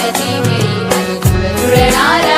துளசி துளநாத